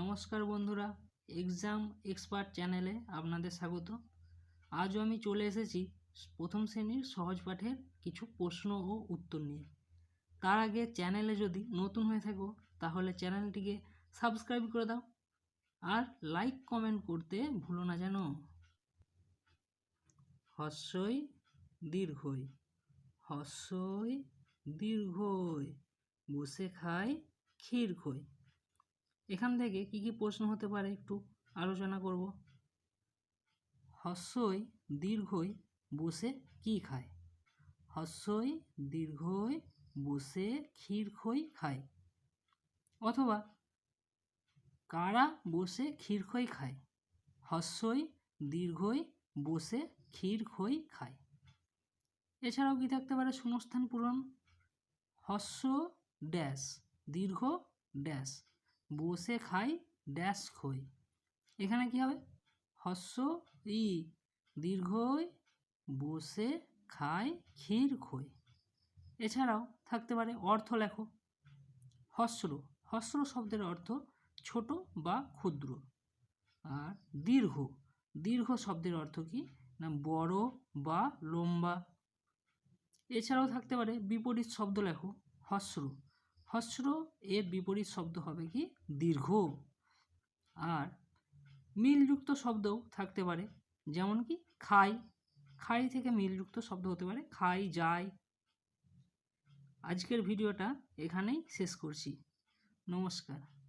নমস্কার বন্ধুরা exam expert চ্যানেলে আপনাদের স্বাগত। আজও আমি চলে এসেছি প্রথম শ্রেণির সহজ পাঠের কিছু প্রশ্ন ও উত্তর নিয়ে। তার আগে চ্যানেলে যদি নতুন হয়ে থাকো, তাহলে চ্যানেলটিকে সাবস্ক্রাইব করে দাও আর লাইক কমেন্ট করতে ভুলো না যেন। হস্যই দীর্ঘই হস্যই দীর্ঘই, বসে খায় ক্ষীর খই এখান থেকে কি কি প্রশ্ন হতে পারে একটু আলোচনা করব? হস্যই দীর্ঘই বসে কি খায়? হস্যই দীর্ঘই বসে ক্ষীর খই খায়। অথবা কারা বসে ক্ষীর খই খায়? হস্যই দীর্ঘই বসে ক্ষীর খই খায়। এছাড়াও কি থাকতে পারে শূন্যস্থান পূরণ? হস্য ড্যাশ, দীর্ঘ ড্যাশ। বসে খাই, ড্যাশ খই। এখানে কি হবে? হস্য ই দীর্ঘই বসে খায় ক্ষীর খই। এছাড়াও থাকতে পারে অর্থ লেখো। হস্র হস্র শব্দের অর্থ ছোট বা ক্ষুদ্র। আর দীর্ঘ দীর্ঘ শব্দের অর্থ কি? না, বড় বা লম্বা। এছাড়াও থাকতে পারে বিপরীত শব্দ লেখো, হস্র। হস্র এর বিপরীত শব্দ হবে কি? দীর্ঘ। আর মিলযুক্ত শব্দও থাকতে পারে, যেমন কি? খাই। খাই থেকে মিলযুক্ত শব্দ হতে পারে, খাই, যাই। আজকের ভিডিওটা এখানেই শেষ করছি। নমস্কার।